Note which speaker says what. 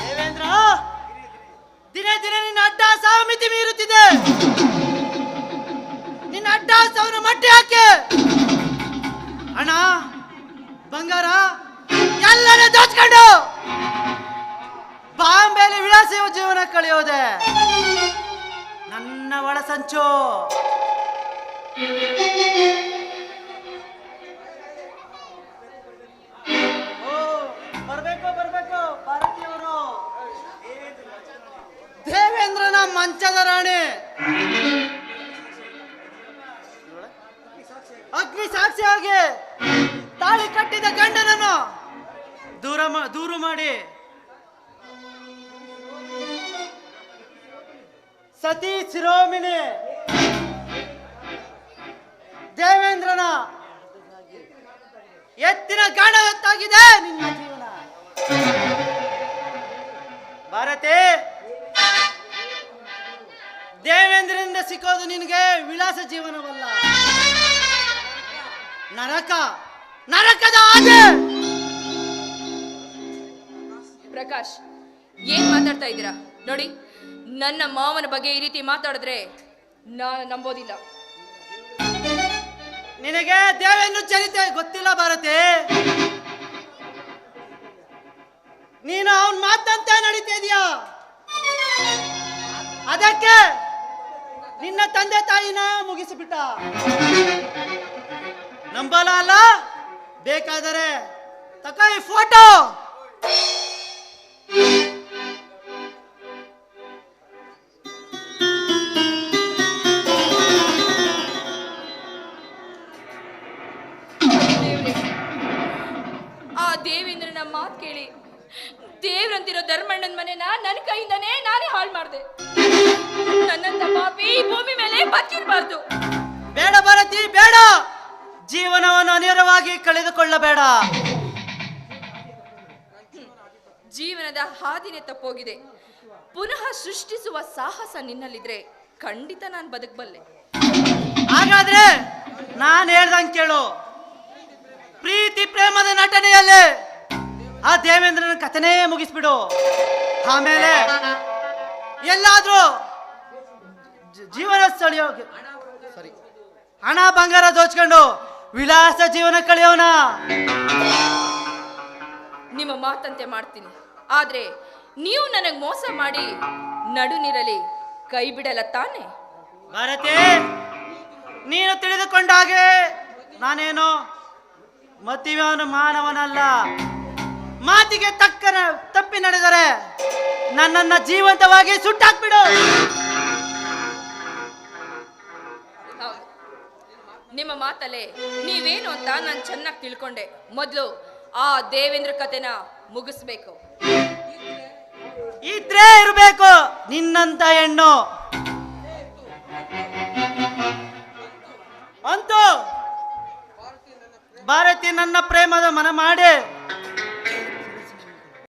Speaker 1: ದೇವೇಂದ್ರ, ದಿನೇ ದಿನೇ ನಿನ್ನ ಅಡ್ಡಾಸ ಮಿತಿ ಮೀರುತ್ತಿದೆ. ನಿನ್ನ ಅಡ್ಡ ಸಾವಿರ ಮಟ್ಟಿ ಹಾಕಿ. ಅಣ್ಣ, ಬಂಗಾರ ಎಲ್ಲರ ದೋಚ್ಕೊಂಡು ಬಾಂಬೆಲಿ ವಿಳಾಸ ಜೀವನ ಕಳೆಯೋದೆ. ನನ್ನ ಒಳ ಮಂಚದ ರಾಣಿ. ಅಗ್ನಿ ಸಾಕ್ಷಿಯಾಗಿ ತಾಳಿ ಕಟ್ಟಿದ ಗಂಡನನ್ನು ದೂರ ದೂರು ಮಾಡಿ. ಸತಿ ಶಿರೋಮಿಣಿ ದೇವೇಂದ್ರನ ಎತ್ತಿನ ಗಾಢವತ್ತಾಗಿದೆ ನಿನ್ನ ಸಿಕ್ಕೋದು ನಿನಗೆ ವಿಳಾಸ ಜೀವನವಲ್ಲ. ನರಕ ನರಕದ ಆಗೆ
Speaker 2: ಪ್ರಕಾಶ್ ಏನ್ ಮಾತಾಡ್ತಾ ಇದ್ದೀರಾ? ನೋಡಿ ನನ್ನ ಮಾವನ ಬಗ್ಗೆ ಈ ರೀತಿ ಮಾತಾಡಿದ್ರೆ ನಾನು ನಂಬೋದಿಲ್ಲ.
Speaker 1: ನಿನಗೆ ದೇವೇಂದ್ರ ಚರಿತೆ ಗೊತ್ತಿಲ್ಲ ಭಾರತಿ. ನೀನು ಅವನ್ ಮಾತಂತೆ ನಡೀತಾ ಇದೀಯ? ಅದಕ್ಕೆ ನಿನ್ನ ತಂದೆ ತಾಯಿನ ಮುಗಿಸಿಬಿಟ್ಟ. ನಂಬಲ ಅಲ್ಲ ಬೇಕಾದರೆ ತಕ ಫೋಟೋ.
Speaker 2: ಆ ದೇವೇಂದ್ರನ ಮಾತು ಕೇಳಿ. ದೇವ್ರಂತಿರೋ ಧರ್ಮಣ್ಣನ ಮನೆನ ನನ್ನ ಕೈಯಿಂದನೇ ನಾನೇ ಹಾಳು ಮಾಡಿದೆ. ಮೇಲೆ
Speaker 1: ಬೇಡ ಭಾರತಿ ಬೇಡ. ಜೀವನವನ್ನು ಅನಿರವಾಗಿ ಕಳೆದುಕೊಳ್ಳಬೇಡ.
Speaker 2: ಜೀವನದ ಹಾದಿನೇ ತಪ್ಪೋಗಿದೆ. ಪುನಃ ಸೃಷ್ಟಿಸುವ ಸಾಹಸ ನಿನ್ನಲ್ಲಿದ್ರೆ ಖಂಡಿತ ನಾನು ಬದುಕಬಲ್ಲೆ.
Speaker 1: ಹಾಗಾದ್ರೆ ನಾನು ಹೇಳ್ದಂಗೆ ಕೇಳು. ಪ್ರೀತಿ ಪ್ರೇಮದ ನಟನೆಯಲ್ಲೇ ಆ ದೇವೇಂದ್ರನ ಕಥನೇ ಮುಗಿಸ್ಬಿಡು. ಆಮೇಲೆ ಎಲ್ಲಾದ್ರೂ ಜೀವನ ಸ್ಥಳೀಯ ಸಾರಿ. ಹಣ ಬಂಗಾರ ದೋಚ್ಕೊಂಡು ವಿಳಾಸ ಜೀವನ ಕಳೆಯೋಣ.
Speaker 2: ನಿಮ್ಮ ಮಾತಂತೆ ಮಾಡ್ತೀನಿ. ಆದ್ರೆ ನೀವು ನನಗೆ ಮೋಸ ಮಾಡಿ ನಡುನಿರಲಿ ಕೈ ಬಿಡಲ್ಲ ತಾನೆ?
Speaker 1: ಭಾರತಿ ನೀನು ತಿಳಿದುಕೊಂಡ ಹಾಗೆ ನಾನೇನು ಮತಿವನು ಮಾನವನಲ್ಲ. ಮಾತಿಗೆ ತಕ್ಕನ ತಪ್ಪಿ ನಡೆದರೆ ನನ್ನನ್ನ ಜೀವಂತವಾಗಿ ಸುಟ್ಟಾಕ್ಬಿಡು.
Speaker 2: ಮಾತಲ್ಲೇ, ನೀವೇನು ಅಂತ ನಾನು ಚೆನ್ನಾಗಿ ತಿಳ್ಕೊಂಡೆ. ಮೊದಲು ಆ ದೇವೇಂದ್ರ ಕತೆನ ಮುಗಿಸ್ಬೇಕು.
Speaker 1: ಇದ್ರೆ ಇರಬೇಕು ನಿನ್ನಂತ ಹೆಣ್ಣು. ಅಂತೂ, ಭಾರತಿ ನನ್ನ ಪ್ರೇಮದ ಮನ ಮಾಡಿ.